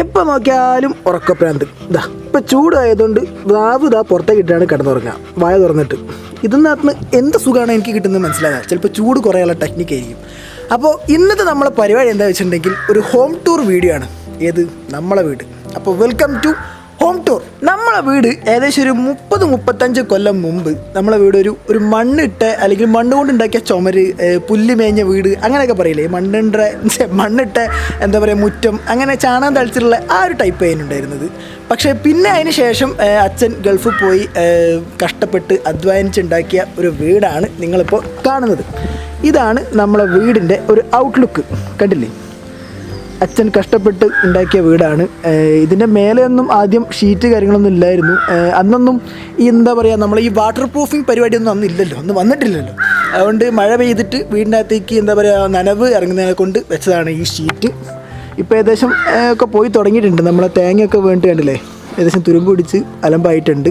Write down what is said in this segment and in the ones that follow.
എപ്പോൾ നോക്കിയാലും ഉറക്കപ്രാന്ത് ഇതാ ഇപ്പം ചൂടായതുകൊണ്ട് വാവ് ഇതാ പുറത്തേക്ക് ഇട്ടാണ് കിടന്നുറങ്ങുക. വായ തുറന്നിട്ട്. ഇതിനകത്ത് എന്ത് സുഖമാണ് എനിക്ക് കിട്ടുന്നത് മനസ്സിലാകാം. ചിലപ്പോൾ ചൂട് കുറയാനുള്ള ടെക്നിക്ക് ആയിരിക്കും. അപ്പോൾ ഇന്നത്തെ നമ്മളെ പരിപാടി എന്താ വെച്ചിട്ടുണ്ടെങ്കിൽ ഒരു ഹോം ടൂർ വീഡിയോ ആണ്. ഏത്? നമ്മളെ വീട്. അപ്പോൾ വെൽക്കം ടു ഹോം ടൂർ നമ്മളെ വീട് ഏകദേശം ഒരു മുപ്പത് മുപ്പത്തഞ്ച് കൊല്ലം മുമ്പ് നമ്മളെ വീട് ഒരു ഒരു മണ്ണിട്ട് അല്ലെങ്കിൽ മണ്ണ് കൊണ്ട് ഉണ്ടാക്കിയ ചുമര് പുല്ല് മേഞ്ഞ വീട് അങ്ങനെയൊക്കെ പറയില്ലേ? മണ്ണിന്റെ മണ്ണിട്ട എന്താ പറയുക മുറ്റം അങ്ങനെ ചാണകം തളിച്ചിട്ടുള്ള ആ ഒരു ടൈപ്പ് അതിനുണ്ടായിരുന്നത് പക്ഷേ പിന്നെ അതിന് ശേഷം അച്ഛൻ ഗൾഫിൽ പോയി കഷ്ടപ്പെട്ട് അധ്വാനിച്ചുണ്ടാക്കിയ ഒരു വീടാണ് നിങ്ങളിപ്പോൾ കാണുന്നത്. ഇതാണ് നമ്മളെ വീടിന്റെ ഒരു ഔട്ട്ലുക്ക് കണ്ടില്ലേ? അച്ഛൻ കഷ്ടപ്പെട്ട് ഉണ്ടാക്കിയ വീടാണ്. ഇതിന്റെ മേലെയൊന്നും ആദ്യം ഷീറ്റ് കാര്യങ്ങളൊന്നും ഇല്ലായിരുന്നു. അന്നൊന്നും ഈ എന്താ പറയുക നമ്മൾ ഈ വാട്ടർ പ്രൂഫിങ് പരിപാടിയൊന്നും അന്ന് ഇല്ലല്ലോ. അന്ന് വന്നിട്ടില്ലല്ലോ. അതുകൊണ്ട് മഴ പെയ്തിട്ട് വീടിന്റെ അകത്തേക്ക് എന്താ പറയുക നനവ് ഇറങ്ങുന്നതിനെ കൊണ്ട് വെച്ചതാണ് ഈ ഷീറ്റ് ഇപ്പോൾ ഏകദേശം ഒക്കെ പോയി തുടങ്ങിയിട്ടുണ്ട്. നമ്മളെ തേങ്ങയൊക്കെ വേണ്ടി കണ്ടില്ലേ? ഏകദേശം തുരുമ്പ് പിടിച്ച് അലമ്പായിട്ടുണ്ട്.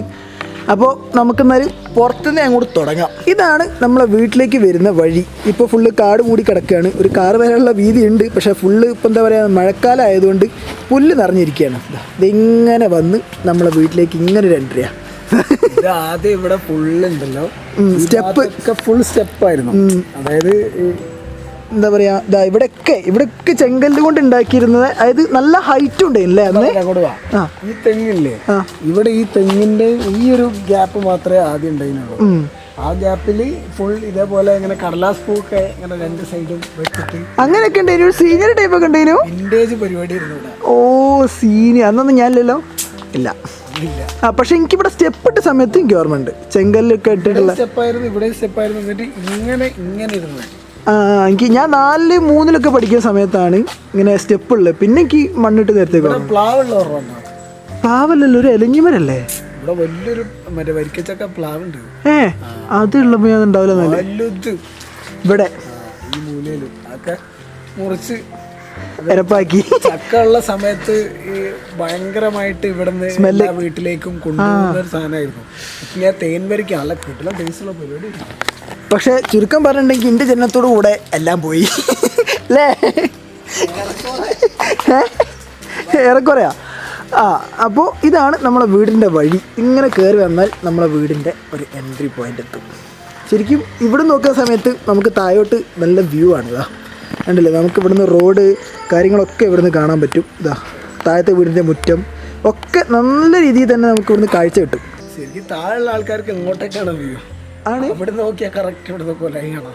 അപ്പോൾ നമുക്കെന്നാൽ പുറത്തുനിന്ന് അങ്ങോട്ട് തുടങ്ങാം. ഇതാണ് നമ്മളെ വീട്ടിലേക്ക് വരുന്ന വഴി. ഇപ്പോൾ ഫുള്ള് കാട് മൂടി കിടക്കുകയാണ്. ഒരു കാർ വരാനുള്ള വീതി ഉണ്ട് പക്ഷേ ഫുള്ള് ഇപ്പം എന്താ പറയുക മഴക്കാലം ആയതുകൊണ്ട് പുല്ല് നിറഞ്ഞിരിക്കുകയാണ്. ഇതിങ്ങനെ വന്ന് നമ്മളെ വീട്ടിലേക്ക് ഇങ്ങനെ ഒരു എൻട്രിയാ ആദ്യം ഇവിടെ ഫുള്ള് ഉണ്ടല്ലോ. സ്റ്റെപ്പ്. ഒക്കെ ഫുൾ സ്റ്റെപ്പായിരുന്നു അതായത് എന്താ പറയുക ഇതാ ഇവിടെയൊക്കെ ഇവിടെയൊക്കെ ചെങ്കല്ല് കൊണ്ട് ഉണ്ടാക്കിയിരുന്നത് അതായത് നല്ല ഹൈറ്റ് ഉണ്ടായില്ലേ അന്ന്. ആ. ഈ തെങ്ങില്ലേ. ഇവിടെ ഈ തെങ്ങിന്റെ ഈ ഒരു ഗ്യാപ്പ് മാത്രമേ ആദ്യം ഉണ്ടായിരുന്നുള്ളൂ. ആ ഗ്യാപ്പിൽ ഫുൾ ഇതേപോലെ ഇങ്ങനെ കടലാസ് പൂക്കെ ഇങ്ങനെ രണ്ട് സൈഡും വെച്ചിട്ട് അങ്ങനെയൊക്കെ ഉണ്ടായിരുന്നു സീനിയർ ടൈപ്പ് ഒക്കെ ഉണ്ടായിരുന്നു പരിപാടി ഓ സീനിയർ അന്നൊന്നും ഞാനില്ലല്ലോ? ഇല്ല. ആ പക്ഷെ എനിക്കിവിടെ സ്റ്റെപ്പ് ഇട്ട സമയത്ത് എനിക്ക് ഓർമ്മയുണ്ട്. ചെങ്കല്ലൊക്കെ ഇട്ടിട്ടുള്ള സ്റ്റെപ്പായിരുന്നു ഇവിടെ സ്റ്റെപ്പായിരുന്നു എന്നിട്ട് ഇങ്ങനെ ഇങ്ങനെ ഇരുന്നു എനിക്ക് ഞാൻ നാലിൽ മൂന്നിലൊക്കെ പഠിക്കുന്ന സമയത്താണ് ഇങ്ങനെ സ്റ്റെപ്പ് ഉള്ളത്. പിന്നെ എനിക്ക് മണ്ണിട്ട് നേരത്തേക്ക് പ്ലാവല്ലല്ലോ ഒരു എലഞ്ഞിമരല്ലേ ഇവിടെ വലിയൊരു മറ്റേ വരിക്കച്ചക്ക പ്ലാവുണ്ട്. ഏ അതുള്ളപ്പോ ഞാൻ ഉണ്ടാവില്ല ഇവിടെ. മുറിച്ച് എരപ്പാക്കി. ചക്ക ഉള്ള സമയത്ത് ഈ ഭയങ്കരമായിട്ട് ഇവിടുന്ന് എല്ലാ വീട്ടിലേക്കും കൊണ്ടുപോകുന്ന ഒരു സാധനമായിരുന്നു. ഞാൻ തേൻ അല്ല കിട്ടില്ല ടേസ്റ്റുള്ള പരിപാടി പക്ഷെ ചുരുക്കം പറഞ്ഞിട്ടുണ്ടെങ്കിൽ എന്റെ ജനനത്തോടു കൂടെ എല്ലാം പോയി. അല്ലേ? ഏറെക്കുറയാ? ആ അപ്പോൾ ഇതാണ് നമ്മളെ വീടിന്റെ വഴി. ഇങ്ങനെ കയറി വന്നാൽ നമ്മളെ വീടിന്റെ ഒരു എൻട്രി പോയിന്റ് എത്തും. ശരിക്കും ഇവിടെ നോക്കുന്ന സമയത്ത് നമുക്ക് താഴോട്ട് നല്ല വ്യൂ ആണ് ഇതാ. കണ്ടില്ലേ? നമുക്ക് ഇവിടുന്ന് റോഡ് കാര്യങ്ങളൊക്കെ ഇവിടുന്ന് കാണാൻ പറ്റും. ഇതാ താഴത്തെ വീടിന്റെ മുറ്റം ഒക്കെ നല്ല രീതിയിൽ തന്നെ നമുക്ക് ഇവിടുന്ന് കാഴ്ച കിട്ടും. ശരിക്കും താഴെയുള്ള ആൾക്കാർക്ക് എങ്ങോട്ടേക്കാണ് വ്യൂ ആണ്. ഇവിടെ നോക്കിയാൽ കറക്റ്റ് ഇവിടെ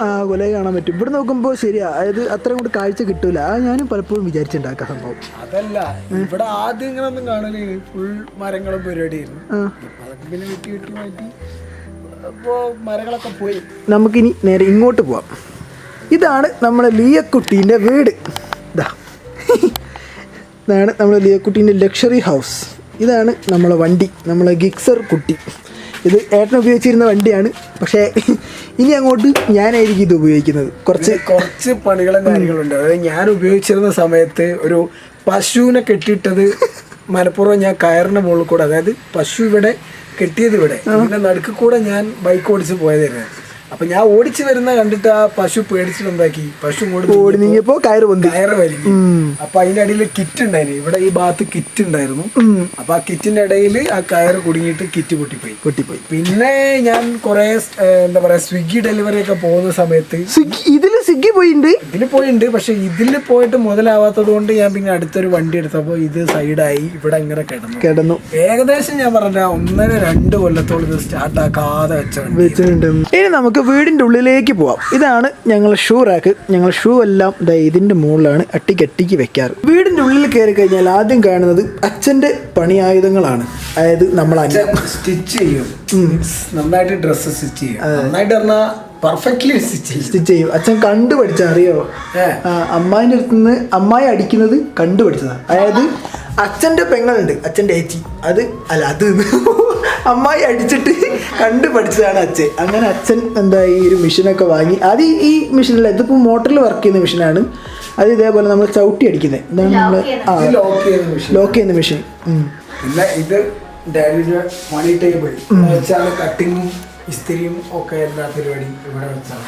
ആ കൊലയെ കാണാൻ പറ്റും. ഇവിടെ നോക്കുമ്പോ ശരിയാ. അതായത് അത്രയും കൂടി കാഴ്ച കിട്ടൂല. ആ ഞാനും പലപ്പോഴും വിചാരിച്ചിട്ടുണ്ടാക്കാം സംഭവം. അതല്ല ഇവിടെ ആദ്യം ഇങ്ങനെ ഒന്നും കാണൽ ഫുൾ മരങ്ങളും പരിപാടിയായിരുന്നു. അതൊക്കെ പിന്നെ വെട്ടി വെട്ടി മാറ്റി. അപ്പോൾ മരങ്ങളൊക്കെ പോയി. നമുക്കിനി നേരെ ഇങ്ങോട്ട് പോവാം. ഇതാണ് നമ്മുടെ ലിയക്കുട്ടീന്റെ വീട്. ഇതാ ഇതാണ് നമ്മുടെ ലിയക്കുട്ടീന്റെ ലക്ഷറി ഹൗസ് ഇതാണ് നമ്മളെ വണ്ടി നമ്മളെ ഗിക്സർ കുട്ടി. ഇത് ഏട്ടൻ ഉപയോഗിച്ചിരുന്ന വണ്ടിയാണ്. പക്ഷേ ഇനി അങ്ങോട്ട് ഞാനായിരിക്കും ഇത് ഉപയോഗിക്കുന്നത്. കുറച്ച് കുറച്ച് പണികളും കാര്യങ്ങളുണ്ട്. അതായത് ഞാൻ ഉപയോഗിച്ചിരുന്ന സമയത്ത് ഒരു പശുവിനെ കെട്ടിയിട്ടത് മലപ്പുറം ഞാൻ കയറിന്റെ മുകളിൽ കൂടെ അതായത് പശു ഇവിടെ കെട്ടിയത് ഇവിടെ. നടുക്ക് കൂടെ ഞാൻ ബൈക്ക് ഓടിച്ച് പോയതായിരുന്നു. അപ്പൊ ഞാൻ ഓടിച്ചു വരുന്ന കണ്ടിട്ട് ആ പശു പേടിച്ചിട്ട് എന്താക്കി? പശു ഓടിപ്പോ ഓടി നീങ്ങിയപ്പോൾ കയറ് കയറ് വലിക്കും അപ്പൊ അതിന്റെ അടിയിൽ കിറ്റ് ഉണ്ടായിരുന്നു. ഇവിടെ ഈ ഭാഗത്ത് കിറ്റ് ഉണ്ടായിരുന്നു. അപ്പൊ ആ കിറ്റിന്റെ ഇടയിൽ ആ കയറ് കുടുങ്ങിയിട്ട് കിറ്റ് പൊട്ടിപ്പോയി. പൊട്ടിപ്പോയി. പിന്നെ ഞാൻ കുറെ എന്താ പറയാ സ്വിഗ്ഗി ഡെലിവറി ഒക്കെ പോകുന്ന സമയത്ത് ഇതിൽ സ്വിഗ്ഗി പോയിട്ടുണ്ട് ഇതിൽ പോയിട്ടുണ്ട് പക്ഷെ ഇതിൽ പോയിട്ട് മുതലാവാത്തത് കൊണ്ട് ഞാൻ പിന്നെ അടുത്തൊരു വണ്ടി എടുത്തപ്പോ ഇത് സൈഡായി. ഇവിടെ ഇങ്ങനെ കിടന്നു. കിടന്നു. ഏകദേശം ഞാൻ പറഞ്ഞ ഒന്നര രണ്ട് കൊല്ലത്തോളം ഇത് സ്റ്റാർട്ട് ആക്കാതെ വെച്ചിട്ടുണ്ട് ഇനി നമുക്ക് വീടിന്റെ ഉള്ളിലേക്ക് പോവാം. ഇതാണ് ഞങ്ങൾ ഷൂ റാക്ക് ഞങ്ങൾ ഷൂ എല്ലാം ദാ ഇതിന്റെ മുകളിലാണ് അട്ടിക്കട്ടിക്ക് വെക്കാറ്. വീടിന്റെ ഉള്ളിൽ കയറി കഴിഞ്ഞാൽ ആദ്യം കാണുന്നത് അച്ഛന്റെ പണിയായുധങ്ങളാണ്. അതായത് നമ്മൾ സ്റ്റിച്ച് ചെയ്യും. നന്നായിട്ട് ഡ്രസ്സ് സ്റ്റിച്ച് ചെയ്യും. നന്നായിട്ട് പറഞ്ഞാൽ പെർഫെക്റ്റ്ലി സ്റ്റിച്ച് ചെയ്യും. സ്റ്റിച്ച് ചെയ്യും. അച്ഛൻ കണ്ടു പഠിച്ച അറിയോ. അമ്മായിന്റെ അടുത്ത് നിന്ന് അമ്മായി അടിക്കുന്നത് കണ്ടു പഠിച്ചതാണ് അതായത് അച്ഛന്റെ പെങ്ങളുണ്ട്. അച്ഛന്റെ ഏച്ചി. അത് അല്ല അത് അമ്മായി അടിച്ചിട്ട് കണ്ടു പഠിച്ചതാണ് അച്ഛൻ. അങ്ങനെ അച്ഛൻ എന്താ ഈ ഒരു മെഷീനൊക്കെ വാങ്ങി. അത് ഈ- ഈ മെഷീനല്ല ഇതിപ്പോൾ മോട്ടറിൽ വർക്ക് ചെയ്യുന്ന മെഷീനാണ്. അത് ഇതേപോലെ നമ്മൾ ചവിട്ടി അടിക്കുന്നത് ഇതാണ് നമ്മൾ ആ ലോക്ക് ചെയ്യുന്ന മെഷീൻ. പിന്നെ ഇത് ഡാഡിയുടെ മണി ടേബിൾ കട്ടിങ്ങും ഇസ്തിരിയും ഒക്കെ എല്ലാ പരിപാടിയും ഇവിടെ വെച്ചാണ്.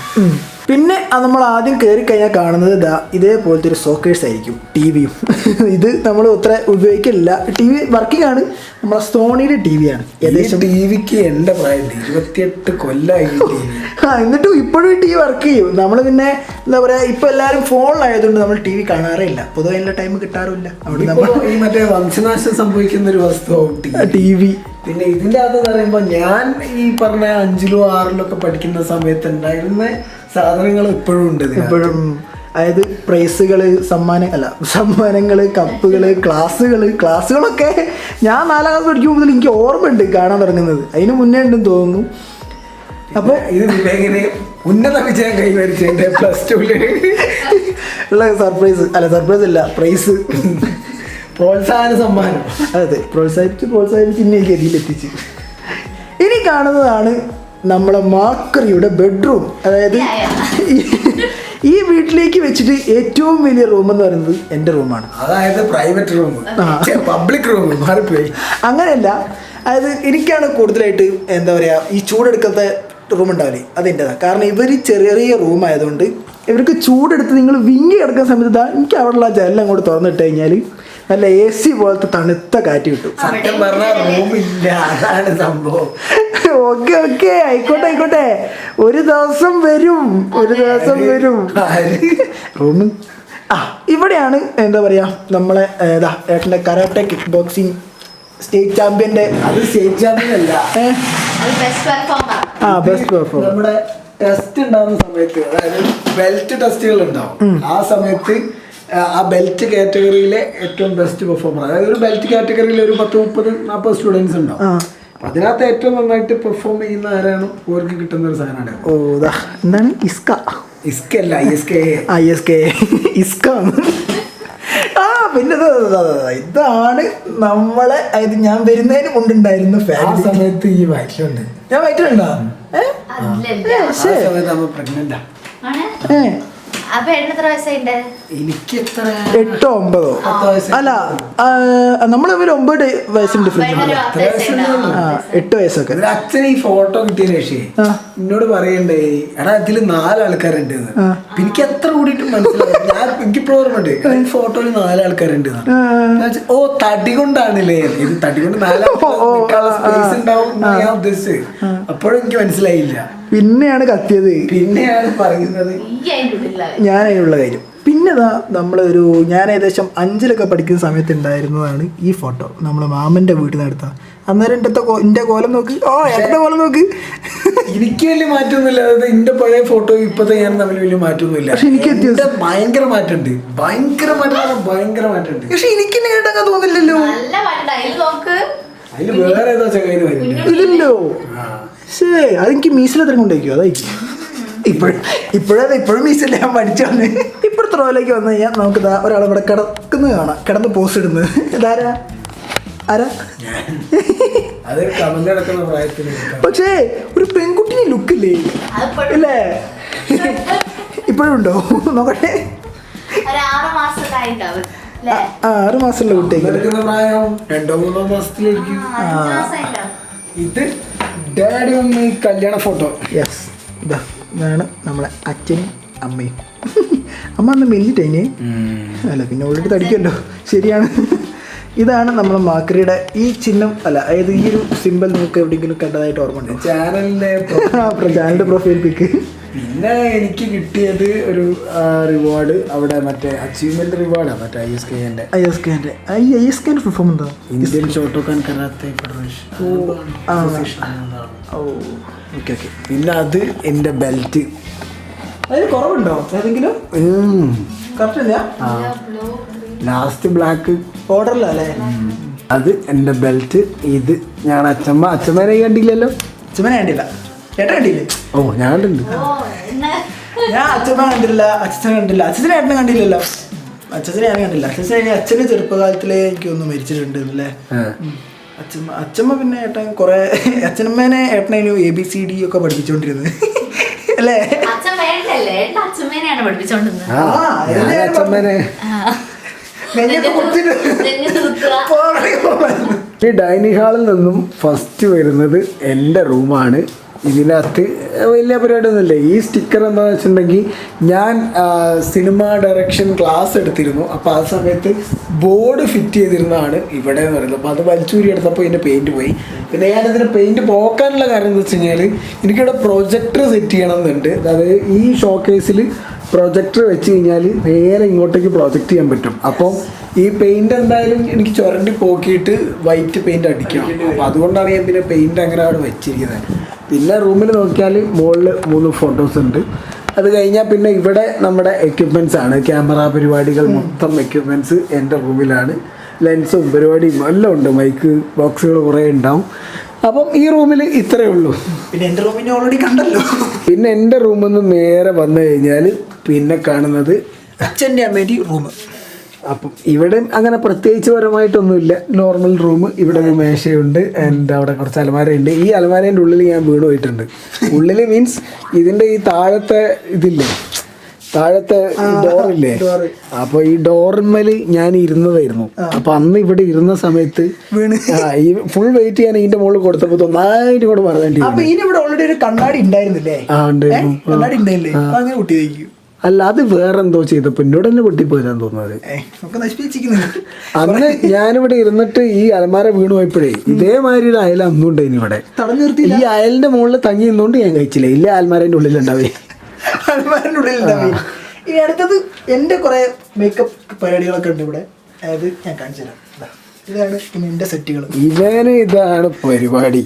പിന്നെ നമ്മൾ ആദ്യം കയറി കഴിഞ്ഞാൽ കാണുന്നത് ഇതാ ഇതേപോലത്തെ ഒരു സോക്കേഴ്സ് ആയിരിക്കും ടി വിയും ഇത് നമ്മൾ ഒത്ര ഉപയോഗിക്കില്ല ടി വി വർക്കിംഗ് ആണ്. നമ്മളെ സോണിയുടെ ടി വി ആണ്. ഏകദേശം ടി വിക്ക് എന്റെ പ്രായം ഇരുപത്തിയെട്ട് കൊല്ലായി ആ എന്നിട്ടും ഇപ്പോഴും ടി വി വർക്ക് ചെയ്യും. നമ്മൾ പിന്നെ എന്താ പറയുക ഇപ്പൊ എല്ലാവരും ഫോണിലായതുകൊണ്ട് നമ്മൾ ടി വി കാണാറേ ഇല്ല പൊതുവെ എല്ലാ ടൈം കിട്ടാറുമില്ല. അവിടെ നമ്മൾ ഈ മറ്റേ വംശനാശം സംഭവിക്കുന്ന ഒരു വസ്തു ടി വി പിന്നെ ഇതിന്റെ അകത്ത് പറയുമ്പോൾ ഞാൻ ഈ പറഞ്ഞ അഞ്ചിലും ആറിലും ഒക്കെ പഠിക്കുന്ന സമയത്ത് ഉണ്ടായിരുന്ന സാധനങ്ങൾ ഇപ്പോഴും ഉണ്ട് ഇപ്പോഴും അതായത് പ്രൈസുകൾ സമ്മാന അല്ല സമ്മാനങ്ങൾ കപ്പുകൾ ക്ലാസ്സുകൾ ക്ലാസ്സുകളൊക്കെ ഞാൻ നാലാം ക്ലാസ് പഠിക്കുമ്പോൾ മുതൽ എനിക്ക് ഓർമ്മയുണ്ട് കാണാൻ തുടങ്ങുന്നത്. അതിന് മുന്നേ ഉണ്ടെന്ന് തോന്നുന്നു. അപ്പോൾ ഇത് എങ്ങനെ ഉന്നത വിജയം കൈവരിച്ചു പ്ലസ് ടുവിൽ ഉള്ള സർപ്രൈസ് അല്ല സർപ്രൈസ് അല്ല പ്രൈസ് പ്രോത്സാഹന സമ്മാനം. അതെ പ്രോത്സാഹിപ്പിച്ച് പ്രോത്സാഹിപ്പിച്ച് ഇന്നെ ഗതിയിലെത്തിച്ച് ഇനി കാണുന്നതാണ് നമ്മളെ മാക്കറിയുടെ ബെഡ്റൂം അതായത് ഈ- വീട്ടിലേക്ക് വെച്ചിട്ട് ഏറ്റവും വലിയ റൂം എന്ന് പറയുന്നത് എന്റെ റൂമാണ് അതായത് പ്രൈവറ്റ് റൂം പബ്ലിക് റൂം മാറിപ്പോയി. അങ്ങനെയല്ല അതായത് എനിക്കാണ് കൂടുതലായിട്ട് എന്താ പറയുക ഈ ചൂടെടുക്കാത്ത റൂം ഉണ്ടാവില്ലേ അതെന്റെതാണ് കാരണം ഇവർ ചെറിയ ചെറിയ റൂം ആയതുകൊണ്ട് ഇവർക്ക് ചൂടെടുത്ത് നിങ്ങൾ വിങ്ങി കിടക്കുന്ന സമയത്ത് ദാ എനിക്ക് അവിടെയുള്ള ജനൽ അങ്ങോട്ട് തുറന്നിട്ട് കഴിഞ്ഞാൽ നല്ല എ സി പോലത്തെ തണുത്ത കാറ്റ് കിട്ടും. സത്യം പറഞ്ഞാൽ റൂം ഇല്ല. അതാണ് സംഭവം. Okay okay. ആയിക്കോട്ടെ ആയിക്കോട്ടെ. ഒരു ദിവസം വരും. ഒരു ദിവസം വരും. റൂമിൽ റൂം? ആ ഇവിടെയാണ് എന്താ പറയാ നമ്മളെ ഏതാ ഏട്ടന്റെ കരാട്ടെ കിക്ക് ബോക്സിങ് സ്റ്റേറ്റ് ചാമ്പ്യന്റെ അത് സ്റ്റേറ്റ് ചാമ്പ്യൻ അല്ല. ബെസ്റ്റ് പെർഫോമർ ആ ബെസ്റ്റ് പെർഫോം നമ്മുടെ ടെസ്റ്റ് ഉണ്ടാവുന്ന സമയത്ത് അതായത് ബെൽറ്റ് ടെസ്റ്റുകൾ ഉണ്ടാവും ആ സമയത്ത് ആ, ആ ബെൽറ്റ് കാറ്റഗറിയിലെ ഏറ്റവും ബെസ്റ്റ് പെർഫോമർ അതായത് ഒരു ബെൽറ്റ് കാറ്റഗറിയിൽ ഒരു പത്ത് മുപ്പത് നാൽപ്പത് സ്റ്റുഡൻസ് ഉണ്ടാവും. ആ. അപ്പൊ അതിനകത്ത് ഏറ്റവും നന്നായിട്ട് പെർഫോം ചെയ്യുന്ന ആരാണ്? അവർക്ക് കിട്ടുന്ന ഒരു സാധനമാണ് ഓ എന്താണ്? ഇസ്ക. ഇസ്ക അല്ല I S K I S K ISKA ആ പിന്നെ ഇത് ഇതാ, ഇതാ, ഇതാ. ഇതാണ് നമ്മളെ അതായത് ഞാൻ വരുന്നതിന് മുണ്ടുണ്ടായിരുന്ന ആ ഫാമിലി സമയത്ത് ഈ വയറ്റിലുണ്ട് ഞാൻ വയറ്റിലുണ്ടോ ഏ? ആ പ്രഗ്നന്റ് ഏ. അപ്പൊ എത്ര വയസ്സുണ്ട് എനിക്ക് എത്ര എട്ടോ ഒമ്പതോ? അല്ല നമ്മൾ ഇവർ ഒമ്പത് വയസ്സിന് ഡിഫറൻസ് എട്ട് വയസ്സൊക്കെ. ഇതിൽ അച്ഛൻ ഈ ഫോട്ടോ കിട്ടിയ ശേഷേ ആ. എന്നോട് പറയണ്ടേ എടാ ഇതിൽ നാലാൾക്കാരുണ്ട്. എനിക്ക് എത്ര കൂടിയിട്ട് മനസ്സിലായി ഞാൻ എനിക്കിപ്പോഴും ഓർമ്മയുണ്ട് ഈ ഫോട്ടോയിൽ നാലാൾക്കാരുണ്ട് ഓ തടി കൊണ്ടാണല്ലേ? ഇത് തടി കൊണ്ട് നാലാൾക്കാർ സ്പേസ് ഉണ്ടാവും ഞാൻ ഉദ്ദേശിച്ചത്. അപ്പോഴും എനിക്ക് മനസ്സിലായില്ല. പിന്നെയാണ് കത്തിയത്. പിന്നെയാണ് പറയുന്നത്. ഞാനതിനുള്ള ഞാൻ അതിനുള്ള കാര്യം. പിന്നെ ഇതാ നമ്മളൊരു ഞാൻ ഏകദേശം അഞ്ചിലൊക്കെ പഠിക്കുന്ന സമയത്ത് ഉണ്ടായിരുന്നതാണ് ഈ ഫോട്ടോ. നമ്മളെ മാമന്റെ വീട്ടിൽ നിന്ന് എടുത്ത. അന്നേരം എന്റെ എന്റെ കോലം നോക്ക്. ഓ എന്റെ കോലം നോക്ക്. എനിക്ക് വലിയ മാറ്റമൊന്നുമില്ല. അതായത് എന്റെ പഴയ ഫോട്ടോ ഇപ്പോഴത്തെ ഞാൻ തമ്മിൽ വലിയ മാറ്റമൊന്നുമില്ല. പക്ഷെ എനിക്ക് ഭയങ്കര മാറ്റമുണ്ട്. ഭയങ്കര മാറ്റം ഭയങ്കര മാറ്റമുണ്ട്. പക്ഷെ എനിക്ക് എന്നെ കേട്ടൊക്കെ തോന്നില്ലല്ലോ. അതിൽ വേറെ ഏതോ ഇല്ലല്ലോ. ശേ അതെനിക്ക് മീസിലെത്ര കൊണ്ടേക്കോ അതായിരിക്കും ഇപ്പോഴും ഇപ്പോഴത് ഇപ്പോഴും മീസില്ല ഞാൻ പഠിച്ചു വന്ന് ഇപ്പോഴത്തെ റോയിലേക്ക് വന്നു കഴിഞ്ഞാൽ നമുക്ക് ഇതാ ഒരാൾ ഇവിടെ കിടക്കുന്നത് കാണാം. കിടന്ന് പോസ്റ്റ് ഇടുന്നത്. ഇതാരാ? ആരാ? പക്ഷേ ഒരു പെൺകുട്ടിനെ ലുക്കില്ലേ ഇല്ലേ? ഇപ്പോഴും ഉണ്ടോ നോക്കട്ടെ. ആറ് മാസമുള്ള കുട്ടിയൊക്കെ പ്രായം രണ്ടോ മൂന്നോ മാസത്തിലേക്ക് ആ, അഞ്ച് ഇത് ഡാഡി ഒന്ന് കല്യാണ ഫോട്ടോ യെസ് ഇതാ ഇതാണ് നമ്മളെ അച്ഛനും അമ്മയും. അമ്മ അന്ന് മെല്ലിട്ടേനെ അല്ല പിന്നെ ഓൾറെഡി തടിക്കുമല്ലോ. ശരിയാണ്. ഇതാണ് നമ്മൾ മാക്രിയുടെ ഈ ചിഹ്നം അല്ല അതായത് ഈ ഒരു സിമ്പിൾ നമുക്ക് എവിടെയെങ്കിലും കണ്ടതായിട്ട് ഓർമ്മ ഉണ്ടോ ചാനലിന്റെ ചാനലിന്റെ പ്രൊഫൈൽ പിക്ക് പിന്നെ എനിക്ക് കിട്ടിയത് ഒരു റിവാർഡ് അവിടെ മറ്റേ അച്ചീവ്മെന്റ് റിവാർഡാണ് മറ്റേ ഐ എസ് കെന്റെ I S കെന്റെ I I S K perform എന്താ? ഇന്ത്യൻ ഷോട്ടോക്കാൻ കരാത്തെ ഫെഡറേഷൻ ഓ ഓക്കെ ഓക്കെ പിന്നെ അത് എന്റെ ബെൽറ്റ് അതിന് കുറവുണ്ടോ? ഏതെങ്കിലും? കറക്റ്റ് ഇല്ല ലാസ്റ്റ് ബ്ലാക്ക്. ഓർഡറില്ല അല്ലേ? അത് എന്റെ ബെൽറ്റ് ഇത് ഞാൻ അച്ഛമ്മ അച്ഛമ്മേനെ കണ്ടില്ലല്ലോ? അച്ഛമ്മേനെ കണ്ടില്ല. ഏട്ടാ കണ്ടില്ലേ? ഓ ഞാൻ കണ്ടിട്ടുണ്ട്. ഓ ഞാൻ അച്ഛമ്മ കണ്ടില്ല അച്ഛനെ കണ്ടില്ല. അച്ഛനെ ഏട്ടനെ കണ്ടില്ലല്ലോ. അച്ഛനെ ഞാൻ കണ്ടില്ല. അച്ഛനെ അച്ഛന് ചെറുപ്പകാലത്തിലേ എനിക്കൊന്ന് മരിച്ചിട്ടുണ്ട് അല്ലേ. അച്ഛമ്മ അച്ഛമ്മ പിന്നെ ഏട്ടൻ കുറെ അച്ഛനമ്മേനെ ഏട്ടനെ എ ബി സി ഡി ഒക്കെ പഠിപ്പിച്ചോണ്ടിരുന്നത് അല്ലേ? അച്ഛൻ വേണ്ടല്ലേ? അച്ഛമ്മേനെയാണ് പഠിപ്പിച്ചോണ്ടിരുന്നത്. ഈ ഡൈനിങ് ഹാളിൽ നിന്നും ഫസ്റ്റ് വരുന്നത് എന്റെ റൂമാണ്. ഇതിനകത്ത് വലിയ പരിപാടിയൊന്നുമില്ല. ഈ സ്റ്റിക്കർ എന്താണെന്ന് വെച്ചിട്ടുണ്ടെങ്കിൽ ഞാൻ സിനിമ ഡയറക്ഷൻ ക്ലാസ് എടുത്തിരുന്നു. അപ്പോൾ ആ സമയത്ത് ബോർഡ് ഫിറ്റ് ചെയ്തിരുന്നതാണ് ഇവിടെ എന്ന് പറയുന്നത്. അപ്പോൾ അത് വലിച്ചൂരി എടുത്തപ്പോൾ ഇതിന്റെ പെയിന്റ് പോയി. പിന്നെ ഞാൻ ഞാനതിന് പെയിന്റ് പോക്കാനുള്ള കാര്യം എന്ന് വെച്ച് കഴിഞ്ഞാൽ എനിക്കിവിടെ പ്രൊജക്ടർ സെറ്റ് ചെയ്യണം എന്നുണ്ട് അതായത് ഈ ഷോക്കേസിൽ പ്രൊജക്ടർ വെച്ച് കഴിഞ്ഞാൽ നേരെ ഇങ്ങോട്ടേക്ക് പ്രൊജക്റ്റ് ചെയ്യാൻ പറ്റും. അപ്പം ഈ പെയിന്റ് എന്തായാലും എനിക്ക് ചുരണ്ടി പോക്കിയിട്ട് വൈറ്റ് പെയിന്റ് അടിക്കണം. അപ്പം അതുകൊണ്ടാണ് ഞാൻ പിന്നെ പെയിന്റ് അങ്ങനെ അവിടെ വെച്ചിരിക്കുന്നത്. പിന്നെ റൂമിൽ നോക്കിയാൽ മുകളിൽ മൂന്ന് ഫോട്ടോസ് ഉണ്ട്. അത് കഴിഞ്ഞാൽ പിന്നെ ഇവിടെ നമ്മുടെ എക്യുപ്മെന്റ്സ് ആണ്. ക്യാമറ പരിപാടികൾ മൊത്തം എക്യുപ്മെന്റ്സ് എന്റെ റൂമിലാണ് ലെൻസും പരിപാടിയും എല്ലാം ഉണ്ട്. മൈക്ക് ബോക്സുകൾ കുറേ ഉണ്ടാവും. അപ്പം ഈ റൂമിൽ ഇത്രയേ ഉള്ളൂ. പിന്നെ എന്റെ റൂമിനെ ഓൾറെഡി കണ്ടല്ലോ. പിന്നെ എന്റെ റൂമിൽ നിന്ന് നേരെ വന്നു കഴിഞ്ഞാൽ പിന്നെ കാണുന്നത് അച്ഛന്റെ അമ്മേന്റെ റൂം. അപ്പം ഇവിടെ അങ്ങനെ പ്രത്യേകിച്ച് പരമായിട്ടൊന്നുമില്ല നോർമൽ റൂം ഇവിടെ ഒരു മേശയുണ്ട് ആൻഡ് അവിടെ കുറച്ച് അലമാരയുണ്ട്. ഈ അലമാരേന്റെ ഉള്ളിൽ ഞാൻ വീട് പോയിട്ടുണ്ട് ഉള്ളിൽ മീൻസ് ഇതിന്റെ ഈ താഴത്തെ ഇതില്ലേ? താഴത്തെ ഡോറില്ലേ? അപ്പൊ ഈ ഡോറിന്മേൽ ഞാൻ ഇരുന്നതായിരുന്നു. അപ്പൊ അന്ന് ഇവിടെ ഇരുന്ന സമയത്ത് ഈ ഫുൾ വെയിറ്റ് ഞാൻ ഇതിന്റെ മുകളിൽ കൊടുത്തപ്പോ നന്നായിട്ട് കൂടെ പറയേണ്ടി ഇവിടെ ഓൾറെഡി ഒരു കണ്ണാടി ഉണ്ടായിരുന്നില്ലേ? ആ ഉണ്ടായിരുന്നു. കണ്ണാടി ഉണ്ടായില്ലേ? അപ്പൊ അങ്ങനെ കുട്ടിയായിരിക്കും അല്ല അത് വേറെന്തോ ചെയ്ത എന്നോട് തന്നെ പൊട്ടിപ്പോയതാന്ന് തോന്നുന്നത്. അന്ന് ഞാനിവിടെ ഇരുന്നിട്ട് ഈ അലമാര വീണു പോയപ്പോഴേ ഇതേമാതിരി ഒരു അയൽ അന്നുണ്ടായിരുന്നു ഇവിടെ. ഈ അയലിന്റെ മുകളിൽ തങ്ങി നിന്നുകൊണ്ട് ഞാൻ കഴിച്ചില്ല. ഇല്ല അലമാരന്റെ ഉള്ളിലുണ്ടാവേ അലമാരന്റെ ഉള്ളിൽ ഉണ്ടാവും ഇനി അടുത്തത് എന്റെ കുറേ മേക്കപ്പ് പരിപാടികളൊക്കെ ഉണ്ട് ഇവിടെ. അതായത് ഞാൻ കാണിച്ചു തരാം. ഇതാണ് പിന്നെ എന്റെ സെറ്റുകൾ ഇവന് ഇതാണ് പരിപാടി.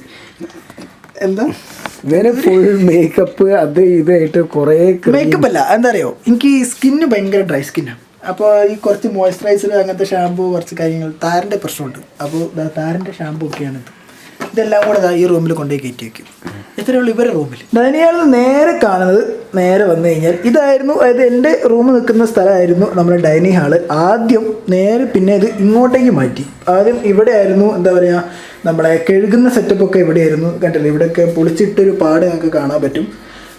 എന്താ? ഇവന് ഫുൾ മേക്കപ്പ് അത് ഇതായിട്ട് കുറേ മേക്കപ്പ് അല്ല എന്താ അറിയോ എനിക്ക് ഈ സ്കിന്ന് ഭയങ്കര ഡ്രൈ സ്കിന്നാണ് അപ്പോൾ ഈ കുറച്ച് മോയ്സ്ചറൈസർ അങ്ങനത്തെ ഷാമ്പു കുറച്ച് കാര്യങ്ങൾ താരന്റെ പ്രശ്നമുണ്ട്. അപ്പോൾ താരന്റെ ഷാമ്പു ഒക്കെയാണ് ഇത്. ഇതെല്ലാം കൂടെ ഈ റൂമിൽ കൊണ്ടുപോയി കയറ്റി വെക്കും. എത്രയേ ഉള്ളൂ ഇവരുടെ റൂമിൽ ഡൈനിയാളിൽ നേരെ കാണുന്നത് നേരെ വന്നു കഴിഞ്ഞാൽ ഇതായിരുന്നു അതായത് എന്റെ റൂം നിൽക്കുന്ന സ്ഥലമായിരുന്നു നമ്മുടെ ഡൈനിങ് ഹാൾ. ആദ്യം നേരെ പിന്നെ ഇത് ഇങ്ങോട്ടേക്ക് മാറ്റി. ആദ്യം ഇവിടെ ആയിരുന്നു എന്താ പറയുക നമ്മളെ കഴുകുന്ന സെറ്റപ്പൊക്കെ ഇവിടെയായിരുന്നു. കണ്ടില്ലേ ഇവിടെയൊക്കെ പൊളിച്ചിട്ടൊരു പാട് ഞങ്ങൾക്ക് കാണാൻ പറ്റും.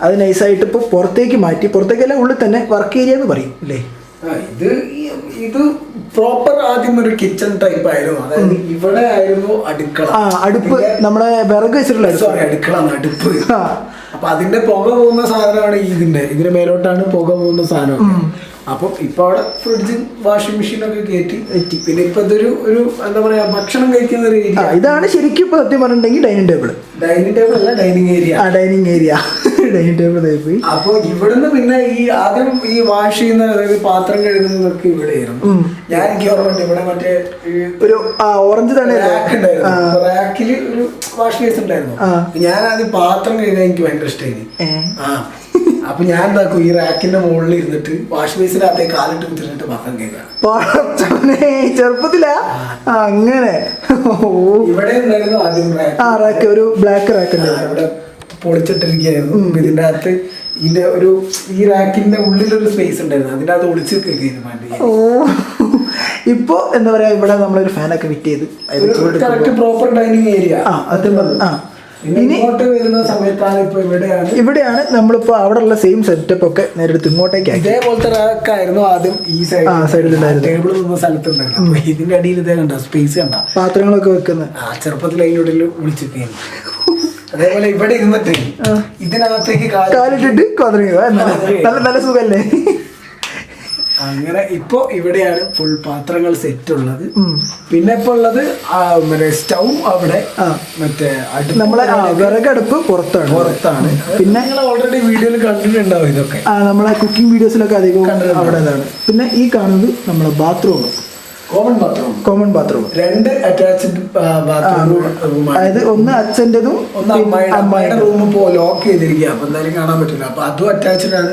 അത് നൈസായിട്ട് ഇപ്പോൾ പുറത്തേക്ക് മാറ്റി പുറത്തേക്കല്ല ഉള്ളിൽ തന്നെ വർക്ക് ഏരിയ എന്ന് പറയും അല്ലേ? ആ, ഇത് ഇത് പ്രോപ്പർ ആദ്യം ഒരു കിച്ചൺ ടൈപ്പ് ആയിരുന്നു. അതായത് ഇവിടെ ആയിരുന്നു അടുക്കള. അടുപ്പ് നമ്മളെ വിറക് വെച്ചിട്ടുള്ള സോറി അടുക്കള അടുപ്പ്. അപ്പൊ അതിന്റെ പുക പോകുന്ന സാധനമാണ് ഇതിന്റെ. ഇതിന്റെ മേലോട്ടാണ് പുക പോകുന്ന സാധനം അപ്പം ഇപ്പൊ അവിടെ ഫ്രിഡ്ജ് വാഷിംഗ് മെഷീൻ ഒക്കെ കയറ്റി പിന്നെ ഇപ്പൊ ഇതൊരു ഒരു എന്താ പറയാ ഭക്ഷണം കഴിക്കുന്ന ഒരു ഏരിയ ഇതാണ് ശരിക്കും ഇപ്പോൾ സത്യം പറഞ്ഞിട്ടുണ്ടെങ്കിൽ ഡൈനിങ് ടേബിൾ ഡൈനിങ് ടേബിൾ അല്ല ഡൈനിങ് ഏരിയ ആ ഡൈനിങ് ഏരിയ ഡൈനിങ് ടേബിൾ പോയി? അപ്പൊ ഇവിടുന്ന് പിന്നെ ഈ ആദ്യം ഈ വാഷ് ചെയ്യുന്ന അതായത് പാത്രം കഴുകുന്നതൊക്കെ ഇവിടെയായിരുന്നു. ഞാൻ എനിക്ക് ഓർമ്മയുണ്ട് ഇവിടെ മറ്റേ ഒരു ഓറഞ്ച് തന്നെ റാക്ക് ഉണ്ടായിരുന്നു. റാക്കിൽ ഒരു വാഷ് ബേസ് ഉണ്ടായിരുന്നു. ഞാൻ ആദ്യം പാത്രം കഴുകാൻ എനിക്ക് ഭയങ്കര ഇഷ്ടമായി ആ. അപ്പൊ ഞാൻ എന്താക്കും ഈ റാക്കിന്റെ മുകളിൽ ഇരുന്നിട്ട് വാഷ് ബേസിനകത്തെ കാലിട്ട് കുത്തിരിട്ട് പാത്രം കേൾക്കാം ചെറുപ്പത്തില? അങ്ങനെ. ഇവിടെ ഉണ്ടായിരുന്നു ആദ്യം ആ റാക്ക് ഒരു ബ്ലാക്ക് റാക്ക് ഉണ്ടായിരുന്നു. ഇവിടെ പൊളിച്ചിട്ടിരിക്കുകയായിരുന്നു. ഇതിന്റെ ഇതിന്റെ അകത്ത് ഇതിന്റെ ഒരു ഈ റാക്കിന്റെ ഉള്ളിലൊരു സ്പേസ് ഉണ്ടായിരുന്നു. അതിന്റെ അത് ഒളിച്ചു വെക്കുകയായിരുന്നു ഓ. ഇപ്പോ എന്താ പറയാ ഇവിടെ നമ്മളൊരു ഫാനൊക്കെ ഫിറ്റ് ചെയ്ത്. പ്രോപ്പർ ഡൈനിങ് ഏരിയ ആ അത് ആ. ഇനി ഇവിടെയാണ്. നമ്മളിപ്പോ അവിടെ ഉള്ള സെയിം സെറ്റപ്പ് ഒക്കെ നേരിട്ട് ഇങ്ങോട്ടേക്ക് ഇതേപോലത്തെ റാക്കായിരുന്നു ആദ്യം ഈ സൈഡ് ആ, ഉണ്ടായിരുന്നത്. ടേബിൾ നിന്ന സ്ഥലത്തുണ്ടായിരുന്നു. ഇതിന്റെ അടിയിൽ ഇതേ കണ്ട സ്പേസ് കണ്ട. പാത്രങ്ങളൊക്കെ വെക്കുന്നത്. ആ ചെറുപ്പത്തിൽ അതിനുള്ളിൽ വിളിച്ചിരിക്കുന്നു അതേപോലെ ഇവിടെ ഇരുന്നിട്ട് ഇതിനകത്തേക്ക് കാലിട്ടിട്ട് കൊതറിയോ നല്ല നല്ല സുഖല്ലേ? അങ്ങനെ ഇപ്പോ ഇവിടെയാണ് ഫുൾ പാത്രങ്ങൾ സെറ്റ് ഉള്ളത്. പിന്നെ ഇപ്പൊ ഉള്ളത് മറ്റേ സ്റ്റൗ അവിടെ. മറ്റേ നമ്മളെ വിറകടുപ്പ് പുറത്താണ്. പുറത്താണ്. പിന്നെ ഓൾറെഡി വീഡിയോയിൽ കണ്ടിട്ടുണ്ടാവും ഇതൊക്കെ. നമ്മളെ കുക്കിംഗ് വീഡിയോസിലൊക്കെ അധികം അവിടെ പിന്നെ ഈ കാണുന്നത് നമ്മളെ bathroom common bathroom common bathroom രണ്ട് അറ്റാച്ച്ഡ് ബാത്റൂം അതായത് ഒന്ന് അച്ഛന്റെതും ഒന്ന് അമ്മായിയുടെ റൂം ഇപ്പോ ലോക്ക് ചെയ്തിരിക്കുക അപ്പൊ എന്തായാലും കാണാൻ പറ്റില്ല. അപ്പൊ അതും അറ്റാച്ച്ഡ് ആണ്.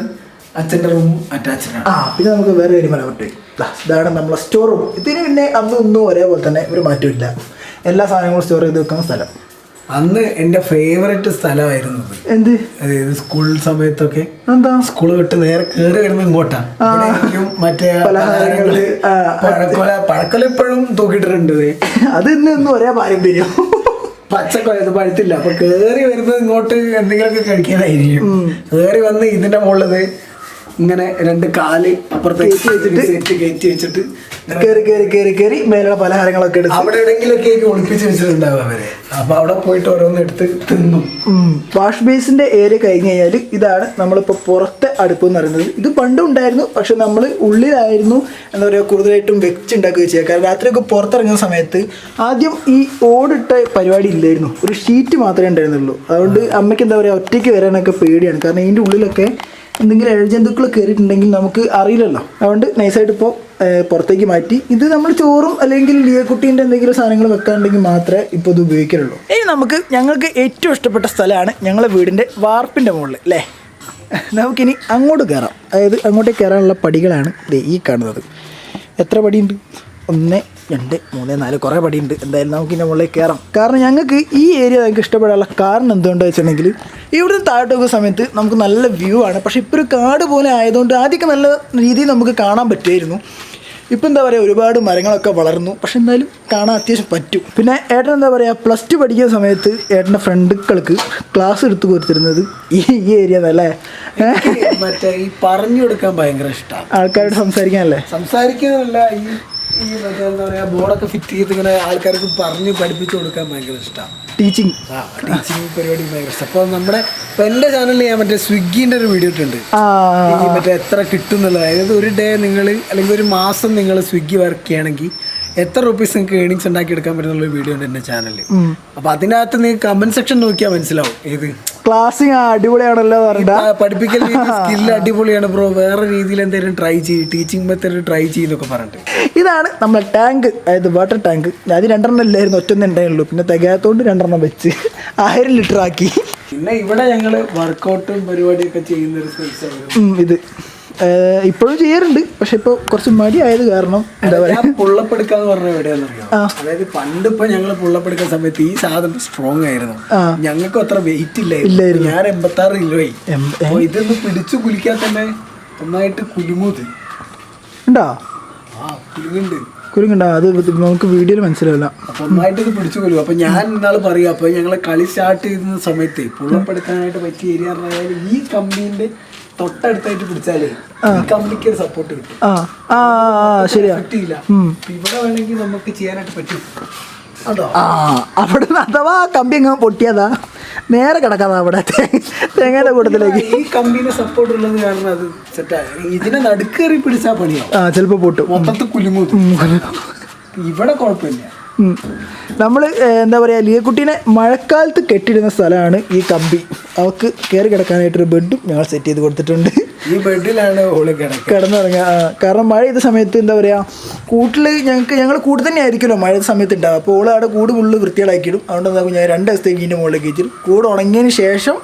അച്ഛന്റെ റൂം അറ്റാച്ച്ഡ് ആണ്. ആ പിന്നെ നമുക്ക് വേറെ കാര്യം പറയാൻ പറ്റും. ഇതാണ് നമ്മളെ സ്റ്റോർ റൂം ഇതിന് പിന്നെ അന്നും ഒന്നും ഒരേപോലെ തന്നെ ഒരു മാറ്റമില്ല എല്ലാ സാധനങ്ങളും സ്റ്റോർ ചെയ്ത് വെക്കുന്ന സ്ഥലം. അന്ന് എന്റെ ഫേവറേറ്റ് സ്ഥലമായിരുന്നു എന്ത്? അതായത് സ്കൂൾ സമയത്തൊക്കെ എന്താ? സ്കൂൾ വിട്ട് നേരെ കയറി വരുമ്പോ ഇങ്ങോട്ടാ. ഇവിടെ ആയിരിക്കും മറ്റേ പലഹാരങ്ങൾ, പഴക്കൊല പഴക്കൊല ഇപ്പോഴും തൂക്കിയിട്ടുണ്ട് ദേ. അത് ഇന്ന് ഒന്നും ഒരേ പാരമ്പര്യം. പച്ചക്കൊല അത് പഴുത്തില്ല. അപ്പൊ കേറി വരുന്നത് ഇങ്ങോട്ട് എന്തെങ്കിലുമൊക്കെ കഴിക്കാനായിരിക്കും. കേറി വന്ന് ഇതിന്റെ മുകളിൽ ഇങ്ങനെ രണ്ട് കാൽ അപ്പുറത്തേക്ക് വെച്ചിട്ട് കയറ്റി വെച്ചിട്ട് കയറി കയറി കയറി കയറി മേലുള്ള പലഹാരങ്ങളൊക്കെ എടുത്ത് അവിടെ എവിടെയെങ്കിലൊക്കെ ഒളിപ്പിച്ച് വെച്ചിട്ടുണ്ടാവും അവരെ. അപ്പൊ അവിടെ പോയിട്ട് ഓരോന്ന് എടുത്ത് തിന്നും. വാഷ് ബേസിന്റെ ഏരിയ കഴിഞ്ഞ് കഴിഞ്ഞാൽ ഇതാണ് നമ്മളിപ്പോൾ പുറത്തെ അടുപ്പ് എന്ന് പറയുന്നത്. ഇത് പണ്ടും ഉണ്ടായിരുന്നു പക്ഷെ നമ്മൾ ഉള്ളിലായിരുന്നു എന്താ പറയുക കൂടുതലായിട്ടും വെച്ചുണ്ടാക്കുകയും ചെയ്യുക. കാരണം രാത്രിയൊക്കെ പുറത്തിറങ്ങുന്ന സമയത്ത് ആദ്യം ഈ ഓടിട്ട പരിപാടി ഇല്ലായിരുന്നു. ഒരു ഷീറ്റ് മാത്രമേ ഉണ്ടായിരുന്നുള്ളൂ. അതുകൊണ്ട് അമ്മയ്ക്ക് എന്താ പറയുക ഒറ്റയ്ക്ക് വരാനൊക്കെ പേടിയാണ്. കാരണം ഇതിന്റെ ഉള്ളിലൊക്കെ എന്തെങ്കിലും ഇഴജന്തുക്കൾ കയറിയിട്ടുണ്ടെങ്കിൽ നമുക്ക് അറിയില്ലല്ലോ. അതുകൊണ്ട് നൈസായിട്ട് ഇപ്പോൾ പുറത്തേക്ക് മാറ്റി. ഇത് നമ്മൾ ചോറും അല്ലെങ്കിൽ ലിയക്കുട്ടീന്റെ എന്തെങ്കിലും സാധനങ്ങൾ വെക്കാനുണ്ടെങ്കിൽ മാത്രമേ ഇപ്പോൾ ഇത് ഉപയോഗിക്കുള്ളൂ ഇനി നമുക്ക് ഞങ്ങൾക്ക് ഏറ്റവും ഇഷ്ടപ്പെട്ട സ്ഥലമാണ് ഞങ്ങളെ വീടിന്റെ വാർപ്പിന്റെ മുകളിൽ അല്ലേ? നമുക്കിനി അങ്ങോട്ട് കയറാം അതായത് അങ്ങോട്ടേക്ക് കയറാനുള്ള പടികളാണ് ഈ കാണുന്നത്. എത്ര പടിയുണ്ട്? ഒന്ന് രണ്ട് മൂന്ന് നാല് കുറേ പടിയുണ്ട്. എന്തായാലും നമുക്ക് ഇതിന്റെ മുകളിൽ കയറാം കാരണം ഞങ്ങൾക്ക് ഈ ഏരിയ ഞങ്ങൾക്ക് ഇഷ്ടപ്പെടാനുള്ള കാരണം എന്തുകൊണ്ടാണെന്ന് വെച്ചിട്ടുണ്ടെങ്കിൽ ഇവിടുന്ന് താഴോട്ട് നോക്കുന്ന സമയത്ത് നമുക്ക് നല്ല വ്യൂ ആണ്. പക്ഷേ ഇപ്പോൾ ഒരു കാട് പോലെ ആയതുകൊണ്ട് ആദ്യമൊക്കെ നല്ല രീതിയിൽ നമുക്ക് കാണാൻ പറ്റുമായിരുന്നു. ഇപ്പം എന്താ പറയുക ഒരുപാട് മരങ്ങളൊക്കെ വളർന്നു. പക്ഷെ എന്തായാലും കാണാൻ അത്യാവശ്യം പറ്റും. പിന്നെ ഏട്ടൻ എന്താ പറയുക പ്ലസ് ടു പഠിക്കുന്ന സമയത്ത് ഏട്ടന്റെ ഫ്രണ്ടുകൾക്ക് ക്ലാസ് എടുത്തു കൊടുത്തിരുന്നത് ഈ ഈ ഏരിയ അല്ലേ? മറ്റേ ഈ പറഞ്ഞു കൊടുക്കാൻ ഭയങ്കര ഇഷ്ടമാണ് ആൾക്കാരോട് സംസാരിക്കാനല്ലേ? സംസാരിക്കാനല്ല ഈ ഈ മറ്റേ എന്താ പറയാ ബോർഡൊക്കെ ഫിറ്റ് ചെയ്ത് ഇങ്ങനെ ആൾക്കാർക്ക് പറഞ്ഞ് പഠിപ്പിച്ചു കൊടുക്കാൻ ഭയങ്കര ഇഷ്ടമാണ് ടീച്ചിങ് ആ ടീച്ചിങ് പരിപാടി ഭയങ്കര ഇഷ്ടം. അപ്പോൾ നമ്മുടെ ഇപ്പം എന്റെ ചാനലിൽ ഞാൻ മറ്റേ സ്വിഗ്ഗിന്റെ ഒരു വീഡിയോ ഇട്ടുണ്ട് ഈ മറ്റേ എത്ര കിട്ടും എന്നുള്ളത്. അതായത് ഒരു ഡേ നിങ്ങൾ അല്ലെങ്കിൽ ഒരു മാസം നിങ്ങൾ സ്വിഗ്ഗി വർക്ക് ചെയ്യണമെങ്കിൽ എത്ര റുപ്പീസ് നിങ്ങൾക്ക് ഏണിങ്സ് ഉണ്ടാക്കി എടുക്കാൻ പറ്റുന്ന വീഡിയോ ഉണ്ട് എന്റെ ചാനലിൽ അപ്പൊ അതിനകത്ത് നിങ്ങൾക്ക് കമന്റ് സെക്ഷൻ നോക്കിയാൽ മനസ്സിലാവും ഏത്. ക്ലാസ്സിങ് അടിപൊളിയാണല്ലോ പഠിപ്പിക്കൽ സ്കില്ല് അടിപൊളിയാണ് ബ്രോ വേറെ രീതിയിൽ എന്തെങ്കിലും ട്രൈ ചെയ്യും ടീച്ചിങ് മെത്തേഡ് ട്രൈ ചെയ്യുന്നൊക്കെ പറഞ്ഞിട്ട്. ഇതാണ് നമ്മൾ ടാങ്ക് അതായത് വാട്ടർ ടാങ്ക് അത് രണ്ടെണ്ണം ഇല്ലായിരുന്നു ഒറ്റൊന്നും ഉണ്ടായുള്ളൂ പിന്നെ തികയാത്തോണ്ട് രണ്ടെണ്ണം വെച്ച് ആയിരം ലിറ്റർ ആക്കി. പിന്നെ ഇവിടെ ഞങ്ങൾ വർക്കൗട്ടും പരിപാടിയൊക്കെ ചെയ്യുന്ന ഒരു സ്പേസ് ഇത്. ഇപ്പോഴും ചെയ്യാറുണ്ട്. പക്ഷെ ഇപ്പൊ കുറച്ച് മടിയായത് കാരണം എന്താ പറയാ? പുള്ളപ്പെടുക്കാന്ന് പറഞ്ഞ എവിടെയാണെന്നറിയോ അതായത് പണ്ട് ഇപ്പൊ ഞങ്ങൾ പുള്ളപ്പെടുക്കുന്ന സമയത്ത് ഈ സാധനം സ്ട്രോങ് ആയിരുന്നു. ഞങ്ങൾക്ക് അത്ര വെയിറ്റ് ഇല്ലായിരുന്നു. ഞാൻ എൺപത്തി ആറ് കിലോയി അപ്പൊ ഇതൊന്ന് പിടിച്ചു കുലിക്കാൻ തന്നെ നന്നായിട്ട് കുലുങ്ങൂത് ഉണ്ടോ? ആ കുലുങ്ങുണ്ട്. കുരുങ്ങണ്ട അത് നമുക്ക് വീഡിയോയിൽ മനസ്സിലാവില്ല. അപ്പൊ നന്നായിട്ട് ഇത് പിടിച്ചു കൊല്ലും. അപ്പൊ ഞാൻ ഇന്നാൾ പറയാം അപ്പൊ ഞങ്ങളെ കളി സ്റ്റാർട്ട് ചെയ്യുന്ന സമയത്ത് പുള്ളപ്പെടുത്താനായിട്ട് പറ്റിയ ഏരിയ പറഞ്ഞാൽ ഈ കമ്പനീന്റെ തൊട്ടടുത്തായിട്ട് പിടിച്ചാലേ കമ്പനിക്ക് ഒരു സപ്പോർട്ട് കിട്ടും. ശരിയാ. അപ്പൊ ഇവിടെ വേണമെങ്കിൽ നമുക്ക് ചെയ്യാനായിട്ട് പറ്റും. ആ അവിടെ അഥവാ കമ്പി അങ്ങ് പൊട്ടിയതാ നേരെ കിടക്കാതാ അവിടെ തേങ്ങയുടെ കൂട്ടത്തിലേക്ക്. ഈ കമ്പിന് സപ്പോർട്ട് ഉള്ളത് കാരണം അത് സെറ്റായി ഇതിനെ നടുക്കേറി പിടിച്ചാൽ പണിയാവും. ആ ചിലപ്പോൾ പൊട്ടും. മൊത്തത്തിൽ കുലുങ്ങും. ഇവിടെ കുഴപ്പമില്ല. നമ്മൾ എന്താ പറയുക ലിയക്കുട്ടീനെ മഴക്കാലത്ത് കെട്ടിടുന്ന സ്ഥലമാണ് ഈ കമ്പി. അവൾക്ക് കയറി കിടക്കാനായിട്ടൊരു ബെഡും ഞങ്ങൾ സെറ്റ് ചെയ്ത് കൊടുത്തിട്ടുണ്ട്. ഈ ബെഡിലാണ് കിടന്നിറങ്ങുക. കാരണം മഴ ചെയ്ത സമയത്ത് എന്താ പറയുക കൂട്ടിൽ ഞങ്ങൾക്ക് ഞങ്ങൾ കൂട് തന്നെ ആയിരിക്കുമല്ലോ മഴ സമയത്ത് ഉണ്ടാവുക അപ്പോൾ ഓൾ അവിടെ കൂട് ഫുള്ള് വൃത്തികളാക്കിയിടും അതുകൊണ്ട് എന്താ ഞാൻ രണ്ട് ദിവസത്തേക്ക് ഇതിന്റെ മുകളിലേക്ക് വെച്ചിടും കൂട് ഉണങ്ങിയതിന് ശേഷം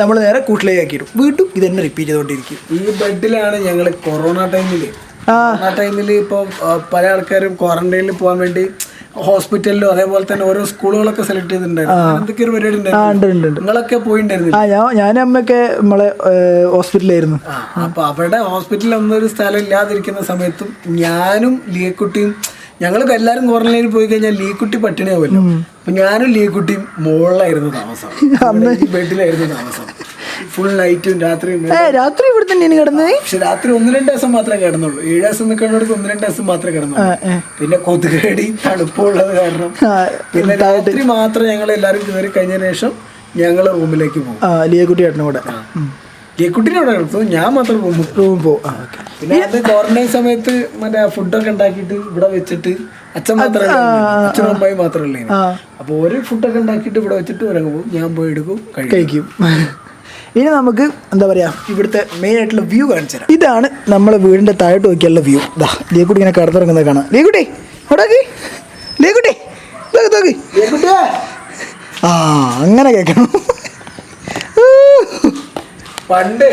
നമ്മൾ നേരെ കൂട്ടിലേക്ക് ആക്കിയിടും. വീണ്ടും ഇത് തന്നെ റിപ്പീറ്റ് ചെയ്തുകൊണ്ടിരിക്കും. ഈ ബെഡിലാണ് ഞങ്ങൾ കൊറോണ ടൈമിൽ ആ. ടൈമിൽ ഇപ്പോൾ പല ആൾക്കാരും ക്വാറന്റൈനിൽ പോകാൻ വേണ്ടി ഹോസ്പിറ്റലിലും അതേപോലെ തന്നെ ഓരോ സ്കൂളുകളൊക്കെ സെലക്ട് ചെയ്തിട്ടുണ്ടായിരുന്നു. നിങ്ങളൊക്കെ പോയിണ്ടായിരുന്നു ആ ഞാൻ അമ്മയൊക്കെ നമ്മളെ ഹോസ്പിറ്റലായിരുന്നു അപ്പൊ അവിടെ ഹോസ്പിറ്റലിൽ ഒന്നും ഒരു സ്ഥലം ഇല്ലാതിരിക്കുന്ന സമയത്തും ഞാനും ലീക്കുട്ടിയും ഞങ്ങൾക്ക് എല്ലാവരും ക്വാറന്റൈനിൽ പോയി കഴിഞ്ഞാൽ ലീക്കുട്ടി പട്ടിണിയാവുമല്ലോ. അപ്പൊ ഞാനും ലീക്കുട്ടിയും മുകളിലായിരുന്നു താമസം. ബെഡിലായിരുന്നു താമസം. ഫുൾ നൈറ്റും രാത്രിയും രാത്രി ഇവിടെ തന്നെയാണ് കിടന്നത്? പക്ഷെ രാത്രി ഒന്ന് രണ്ട് ദിവസം മാത്രമേ കിടന്നുള്ളൂ. ഏഴ് ദിവസം നിൽക്കുന്നിടത്ത് ഒന്ന് രണ്ട് ദിവസം മാത്രമേ കിടന്നുള്ളൂ. പിന്നെ കൊതുകടി തണുപ്പുള്ളത് കാരണം. പിന്നെ രാത്രി മാത്രം ഞങ്ങൾ എല്ലാവരും കയറി കഴിഞ്ഞതിന് ശേഷം ഞങ്ങൾ റൂമിലേക്ക് പോകും. ലിയക്കുട്ടി ചേട്ടനും കൂടെ. അവിടെ കിടത്തും ഞാൻ മാത്രം റൂമിൽ റൂമിൽ പോകും. പിന്നെ അത് ക്വാറന്റൈൻ സമയത്ത് മറ്റേ ഫുഡൊക്കെ ഉണ്ടാക്കിയിട്ട് ഇവിടെ വെച്ചിട്ട് അച്ഛൻ മാത്രമല്ല അച്ഛനും അമ്മായി മാത്രമല്ലേ അപ്പോൾ അപ്പൊ ഒരു ഫുഡൊക്കെ ഉണ്ടാക്കിയിട്ട് ഇവിടെ വെച്ചിട്ട് ഇറങ്ങുമ്പോൾ ഞാൻ പോയി എടുക്കും കഴിക്കും. ഇനി നമുക്ക് എന്താ പറയാ ഇവിടുത്തെ മെയിൻ ആയിട്ടുള്ള വ്യൂ കാണിച്ചു തരാം. ഇതാണ് നമ്മളെ വീടിന്റെ താഴോട്ട് നോക്കിയുള്ള വ്യൂ ഇതാ ലീകുട്ടി ഇങ്ങനെ കടത്തിറങ്ങുന്നത് കാണാം. ലീകുട്ടി അവിടെ ലീകുട്ടി ആ അങ്ങനെ കേൾക്കണം. പണ്ട്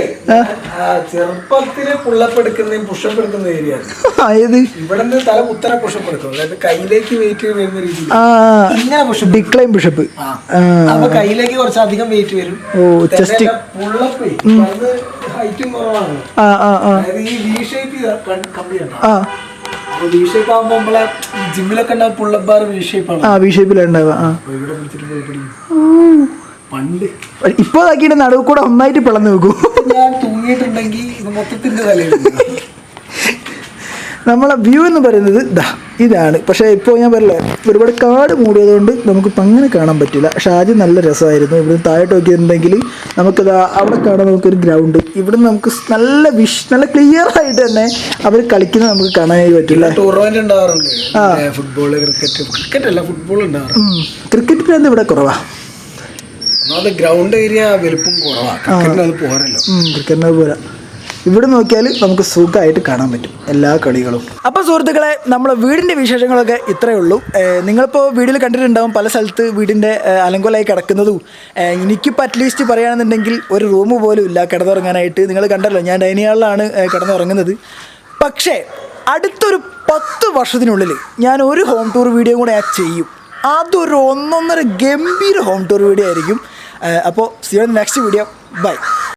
ചെറുപ്പത്തിൽ പുള്ളപ്പ് എടുക്കുന്നതും പുഷപ്പ് എടുക്കുന്ന ഏരിയ ഏത്? ഇവിടെ നിന്ന് തല കുത്തനെ പുഷപ്പ് എടുക്കും അതായത് കയ്യിലേക്ക് വെയിറ്റ് വരുന്ന രീതിയിൽ ഇങ്ങനെ പുഷപ്പ് ഡിക്ലൈൻ ബിഷപ്പ് ആ. അപ്പൊ കയ്യിലേക്ക് കുറച്ചധികം വെയിറ്റ് വരും. ഓ chest. പുള്ളപ്പ് ഹൈറ്റും കുറവാണ്. അതായത് ഈ വി ഷേപ്പ് കമ്പിയാണ് വി ഷേപ്പ് ആകുമ്പോ നമ്മളെ ജിമ്മിലൊക്കെ ഉണ്ടാവും ബാർ വി ഷേപ്പ് ആണ്. ആ വി ഷേപ്പിലുണ്ടാവുക ഇവിടെ പിടിച്ചിട്ട് പോയി. പണ്ട്. ഇപ്പൊ ആക്കിയിട്ട് നടുവ് കൂടെ ഒന്നായിട്ട് പിളർന്നു നോക്കൂ. ഞാൻ തൂങ്ങിയിട്ടുണ്ടെങ്കിൽ ഇത് മൊത്തത്തിന്റെ തലയിൽ നമ്മളെ വ്യൂ എന്ന് പറയുന്നത് ഇതാ ഇതാണ്. പക്ഷേ ഇപ്പോൾ ഞാൻ പറയില്ല ഒരുപാട് കാട് മൂടിയതുകൊണ്ട് നമുക്കിപ്പോൾ അങ്ങനെ കാണാൻ പറ്റില്ല. പക്ഷേ ആദ്യം നല്ല രസമായിരുന്നു. ഇവിടെ താഴോട്ട് നോക്കിയിട്ടുണ്ടെങ്കിൽ നമുക്കത് അവിടെ കാണാൻ നമുക്കൊരു ഗ്രൗണ്ട് ഇവിടെ നമുക്ക് നല്ല വിഷ് നല്ല ക്ലിയർ ആയിട്ട് തന്നെ അവർ കളിക്കുന്നത് നമുക്ക് കാണാനായി പറ്റില്ല. ടൂർണമെന്റ് ഉണ്ടാവാറുണ്ട്. ഫുട്ബോൾ ക്രിക്കറ്റ് ക്രിക്കറ്റ് അല്ല ഫുട്ബോൾ ഉണ്ടാവാറുണ്ട്. ക്രിക്കറ്റ് ഇവിടെ കുറവാണ് ഒന്നാമത് ഗ്രൗണ്ട് ഏരിയ വലുപ്പം കുറവാണ് അത് പോരല്ലോ. ക്രിക്കറ്റിനെ പോരാ. ഇവിടെ നോക്കിയാൽ നമുക്ക് സുഖമായിട്ട് കാണാൻ പറ്റും എല്ലാ കളികളും. അപ്പോൾ സുഹൃത്തുക്കളെ നമ്മളെ വീടിന്റെ വിശേഷങ്ങളൊക്കെ ഇത്രയേ ഉള്ളൂ. നിങ്ങളിപ്പോൾ വീട്ടിൽ കണ്ടിട്ടുണ്ടാവും പല സ്ഥലത്ത് വീടിന്റെ അലങ്കോലായി കിടക്കുന്നതും. എനിക്കിപ്പോൾ അറ്റ്ലീസ്റ്റ് പറയുകയാണെന്നുണ്ടെങ്കിൽ ഒരു റൂം പോലും ഇല്ല കിടന്നുറങ്ങാനായിട്ട്. നിങ്ങൾ കണ്ടല്ലോ ഞാൻ ഡൈനിങ് ഹാളിലാണ് കിടന്നുറങ്ങുന്നത്. പക്ഷേ അടുത്തൊരു പത്ത് വർഷത്തിനുള്ളിൽ ഞാൻ ഒരു ഹോം ടൂർ വീഡിയോ കൂടെ ഞാൻ ചെയ്യും. അതൊരു ഒന്നൊന്നര ഗംഭീര ഹോം ടൂർ വീഡിയോ ആയിരിക്കും. അപ്പോൾ സി നെക്സ്റ്റ് വീഡിയോ ബൈ